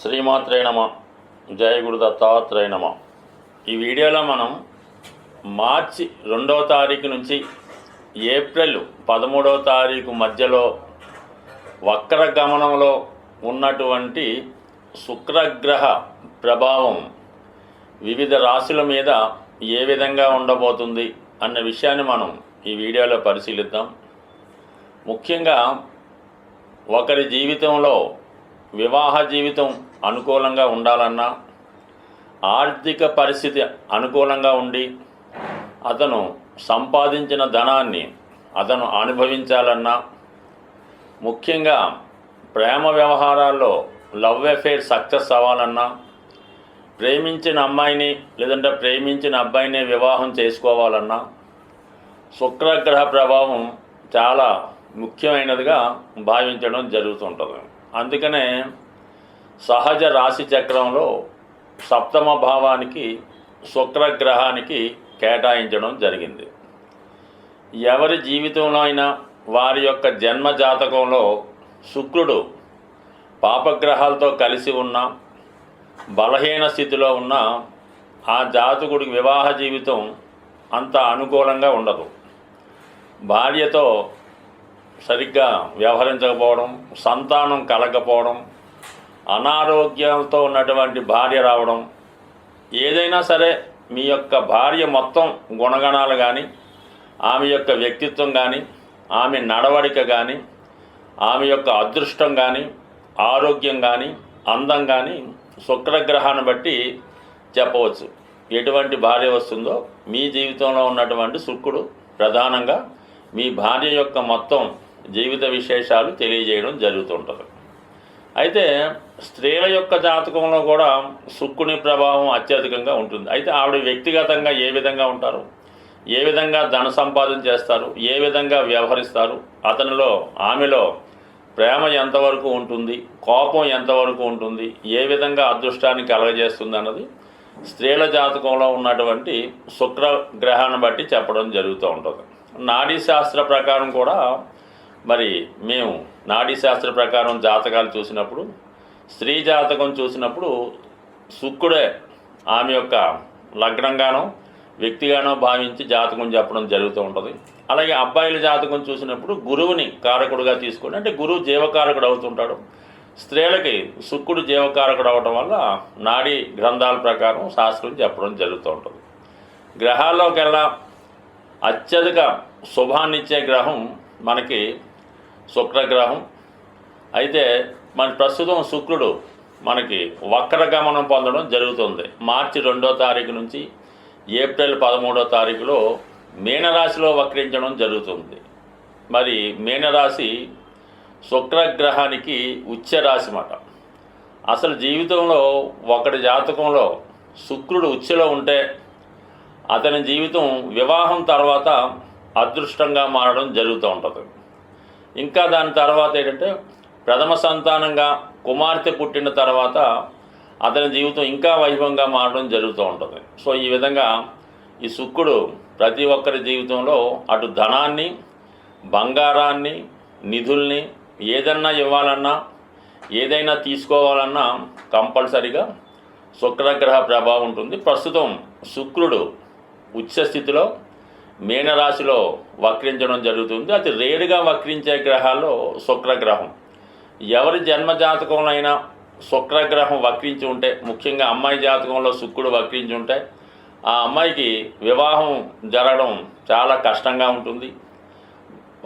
శ్రీమాత్రే నమ. జయ గురు దత్తాత్రేయ నమ. ఈ వీడియోలో మనం మార్చి రెండవ తారీఖు నుంచి ఏప్రిల్ పదమూడవ తారీఖు మధ్యలో వక్ర గమనంలో ఉన్నటువంటి శుక్రగ్రహ ప్రభావం వివిధ రాశుల మీద ఏ విధంగా ఉండబోతుంది అన్న విషయాన్ని మనం ఈ వీడియోలో పరిశీలిద్దాం. ముఖ్యంగా ఒకరి జీవితంలో వివాహ జీవితం అనుకూలంగా ఉండాలన్నా ఆర్థిక పరిస్థితి అనుకూలంగా ఉండి అతను సంపాదించిన ధనాన్ని అతను అనుభవించాలన్నా ముఖ్యంగా ప్రేమ వ్యవహారాల్లో లవ్ అఫేర్ సక్సెస్ అవ్వాలన్నా ప్రేమించిన అమ్మాయిని లేదంటే ప్రేమించిన అబ్బాయిని వివాహం చేసుకోవాలన్నా శుక్రగ్రహ ప్రభావం చాలా ముఖ్యమైనదిగా భావించడం జరుగుతుంటుంది. అందుకనే సహజ రాశి చక్రంలో సప్తమ భావానికి శుక్రగ్రహానికి కేటాయించడం జరిగింది. ఎవరి జీవితంలో అయినా వారి యొక్క జన్మ జాతకంలో శుక్రుడు పాపగ్రహాలతో కలిసి ఉన్న బలహీన స్థితిలో ఉన్న ఆ జాతకుడికి వివాహ జీవితం అంత అనుకూలంగా ఉండదు. భార్యతో సరిగ్గా వ్యవహరించకపోవడం సంతానం కలగకపోవడం అనారోగ్యంతో ఉన్నటువంటి భార్య రావడం ఏదైనా సరే మీ యొక్క భార్య మొత్తం గుణగణాలు కానీ ఆమె యొక్క వ్యక్తిత్వం కానీ ఆమె నడవడిక కానీ ఆమె యొక్క అదృష్టం కానీ ఆరోగ్యం కానీ అందం కానీ శుక్రగ్రహాన్ని బట్టి చెప్పవచ్చు. ఎటువంటి భార్య వస్తుందో మీ జీవితంలో ఉన్నటువంటి శుక్రుడు ప్రధానంగా మీ భార్య యొక్క మొత్తం జీవిత విశేషాలు తెలియజేయడం జరుగుతుంటుంది. అయితే స్త్రీల యొక్క జాతకంలో కూడా శుక్కుని ప్రభావం అత్యధికంగా ఉంటుంది. అయితే ఆవిడ వ్యక్తిగతంగా ఏ విధంగా ఉంటారు? ఏ విధంగా ధన సంపాదన చేస్తారు? ఏ విధంగా వ్యవహరిస్తారు? అతనిలో ఆమెలో ప్రేమ ఎంతవరకు ఉంటుంది? కోపం ఎంతవరకు ఉంటుంది? ఏ విధంగా అదృష్టాన్ని కలగజేస్తుంది అన్నది స్త్రీల జాతకంలో ఉన్నటువంటి శుక్ర గ్రహాన్ని బట్టి చెప్పడం జరుగుతూ ఉంటుంది. నాడీ శాస్త్ర ప్రకారం కూడా మరి మేము నాడీ శాస్త్ర ప్రకారం జాతకాలు చూసినప్పుడు స్త్రీ జాతకం చూసినప్పుడు శుక్రుడే ఆమె యొక్క లగ్నంగానో వ్యక్తిగానో భావించి జాతకం చెప్పడం జరుగుతూ ఉంటుంది. అలాగే అబ్బాయిల జాతకం చూసినప్పుడు గురువుని కారకుడుగా తీసుకొని అంటే గురువు జీవకారకుడు అవుతుంటాడు. స్త్రీలకి శుక్రుడు జీవకారకుడు అవడం వల్ల నాడీ గ్రంథాల ప్రకారం శాస్త్రం చెప్పడం జరుగుతూ ఉంటుంది. గ్రహాల్లోకెల్లా అత్యధిక శుభాన్నిచ్చే గ్రహం మనకి శుక్రగ్రహం. అయితే మన ప్రస్తుతం శుక్రుడు మనకి వక్రగమనం పొందడం జరుగుతుంది. మార్చి రెండో తారీఖు నుంచి ఏప్రిల్ పదమూడో తారీఖులో మీనరాశిలో వక్రించడం జరుగుతుంది. మరి మీనరాశి శుక్రగ్రహానికి ఉచ్చ రాశి మాట అసలు జీవితంలో ఒకటి జాతకంలో శుక్రుడు ఉచ్చలో ఉంటే అతని జీవితం వివాహం తర్వాత అదృష్టంగా మారడం జరుగుతూ ఉంటుంది. ఇంకా దాని తర్వాత ఏంటంటే ప్రథమ సంతానంగా కుమార్తె పుట్టిన తర్వాత అతని జీవితం ఇంకా వైభవంగా మారడం జరుగుతూ ఉంటుంది. సో ఈ విధంగా ఈ శుక్రుడు ప్రతి ఒక్కరి జీవితంలో అటు ధనాన్ని బంగారాన్ని నిధుల్ని ఏదన్నా ఇవ్వాలన్నా ఏదైనా తీసుకోవాలన్నా కంపల్సరిగా శుక్రగ్రహ ప్రభావం ఉంటుంది. ప్రస్తుతం శుక్రుడు ఉచ్చ స్థితిలో మీనరాశిలో వక్రించడం జరుగుతుంది. అతి రేరుగా వక్రించే గ్రహాల్లో శుక్రగ్రహం. ఎవరి జన్మ జాతకంలో అయినా శుక్రగ్రహం వక్రించి ఉంటే ముఖ్యంగా అమ్మాయి జాతకంలో శుక్రుడు వక్రించి ఉంటే ఆ అమ్మాయికి వివాహం జరగడం చాలా కష్టంగా ఉంటుంది.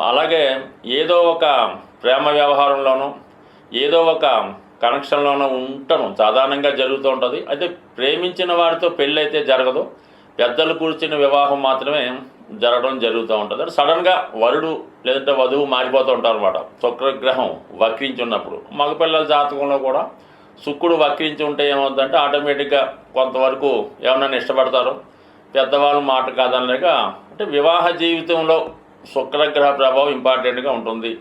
అలాగే ఏదో ఒక ప్రేమ వ్యవహారంలోనూ ఏదో ఒక కనెక్షన్లోనూ ఉండటం సాధారణంగా జరుగుతూ ఉంటుంది. అయితే ప్రేమించిన వారితో పెళ్ళైతే జరగదు. పెద్దలు కూర్చున్న వివాహం మాత్రమే జరగడం జరుగుతూ ఉంటుంది. అంటే సడన్గా వరుడు లేదంటే వధువు మారిపోతూ ఉంటారు అనమాట శుక్రగ్రహం వక్రించి ఉన్నప్పుడు మగపిల్లల జాతకంలో కూడా శుక్రుడు వక్రించి ఉంటే ఏమవుతుందంటే ఆటోమేటిక్గా కొంతవరకు ఎవరైనా ఇష్టపడతారు. పెద్దవాళ్ళు మాట కాదనలేక అంటే వివాహ జీవితంలో శుక్రగ్రహ ప్రభావం ఇంపార్టెంట్గా ఉంటుంది.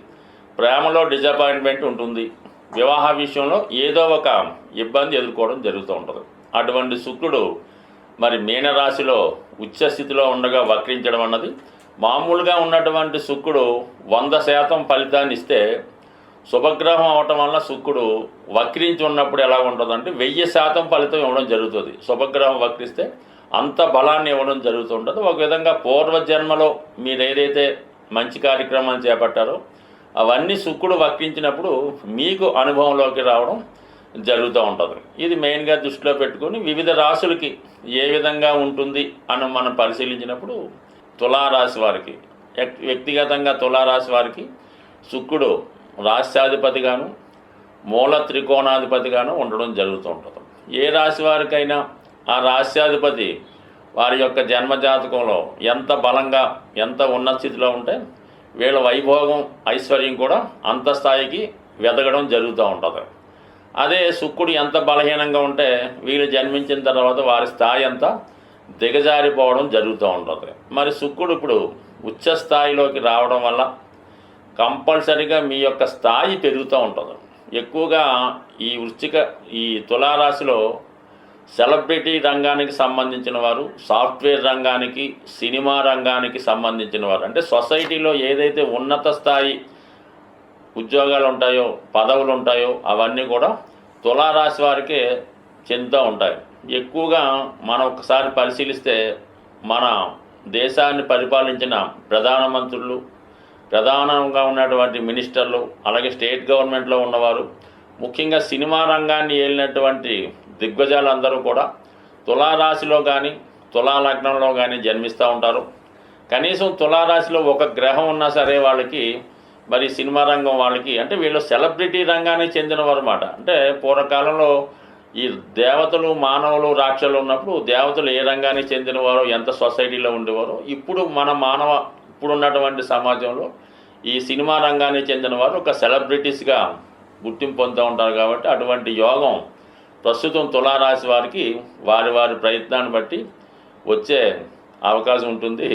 ప్రేమలో డిజపాయింట్మెంట్ ఉంటుంది. వివాహ విషయంలో ఏదో ఒక ఇబ్బంది ఎదుర్కోవడం జరుగుతూ ఉంటుంది. అటువంటి శుక్రుడు మరి మీనరాశిలో ఉచ్చస్థితిలో ఉండగా వక్రించడం అన్నది. మామూలుగా ఉన్నటువంటి శుక్రుడు వంద శాతం ఫలితాన్ని ఇస్తే శుభగ్రహం అవటం వల్ల శుక్రుడు వక్రించి ఉన్నప్పుడు ఎలా ఉంటుందంటే వెయ్యి శాతం ఫలితం ఇవ్వడం జరుగుతుంది. శుభగ్రహం వక్రిస్తే అంత బలాన్ని ఇవ్వడం జరుగుతుంటుంది. ఒక విధంగా పూర్వజన్మలో మీరు ఏదైతే మంచి కార్యక్రమాలు చేపట్టారో అవన్నీ శుక్రుడు వక్రించినప్పుడు మీకు అనుభవంలోకి రావడం జరుగుతూ ఉంటుంది. ఇది మెయిన్గా దృష్టిలో పెట్టుకొని వివిధ రాశులకి ఏ విధంగా ఉంటుంది అని మనం పరిశీలించినప్పుడు తులారాశి వారికి వ్యక్తిగతంగా తులారాశి వారికి శుక్రుడు రాష్ట్రాధిపతిగాను మూల త్రికోణాధిపతిగాను ఉండడం జరుగుతూ ఉంటుంది. ఏ రాశి వారికైనా ఆ రాశ్యాధిపతి వారి యొక్క జన్మజాతకంలో ఎంత బలంగా ఎంత ఉన్నత స్థితిలో ఉంటే వీళ్ళ వైభోగం ఐశ్వర్యం కూడా అంత స్థాయికి వెదగడం జరుగుతూ ఉంటుంది. అదే శుక్రుడు ఎంత బలహీనంగా ఉంటే వీళ్ళు జన్మించిన తర్వాత వారి స్థాయి అంతా దిగజారిపోవడం జరుగుతూ ఉంటుంది. మరి శుక్రుడు ఇప్పుడు ఉచ్చ స్థాయిలోకి రావడం వల్ల కంపల్సరిగా మీ యొక్క స్థాయి పెరుగుతూ ఉంటుంది. ఎక్కువగా ఈ వృశ్చిక ఈ తులారాశిలో సెలబ్రిటీ రంగానికి సంబంధించిన వారు సాఫ్ట్వేర్ రంగానికి సినిమా రంగానికి సంబంధించిన వారు అంటే సొసైటీలో ఏదైతే ఉన్నత స్థాయి ఉద్యోగాలు ఉంటాయో పదవులు ఉంటాయో అవన్నీ కూడా తులారాశి వారికే చెందుతూ ఉంటాయి. ఎక్కువగా మనం ఒకసారి పరిశీలిస్తే మన దేశాన్ని పరిపాలించిన ప్రధానమంత్రులు ప్రధానంగా ఉన్నటువంటి మినిస్టర్లు అలాగే స్టేట్ గవర్నమెంట్లో ఉన్నవారు ముఖ్యంగా సినిమా రంగాన్ని ఏలినటువంటి దిగ్గజాలందరూ కూడా తులారాశిలో కానీ తులా లగ్నంలో కానీ జన్మిస్తూ ఉంటారు. కనీసం తులారాశిలో ఒక గ్రహం ఉన్నా సరే వాళ్ళకి మరి సినిమా రంగం వాళ్ళకి అంటే వీళ్ళు సెలబ్రిటీ రంగానికి చెందినవారు అన్నమాట అంటే పూర్వకాలంలో ఈ దేవతలు మానవులు రాక్షలు ఉన్నప్పుడు దేవతలు ఏ రంగానికి చెందినవారు ఎంత సొసైటీలో ఉండేవారు ఇప్పుడు మన మానవ ఇప్పుడున్నటువంటి సమాజంలో ఈ సినిమా రంగానికి చెందిన వారు ఒక సెలబ్రిటీస్గా గుర్తింపు పొందుతూ ఉంటారు కాబట్టి అటువంటి యోగం ప్రస్తుతం తులారాశి వారికి వారి వారి ప్రయత్నాన్ని బట్టి వచ్చే అవకాశం ఉంటుంది.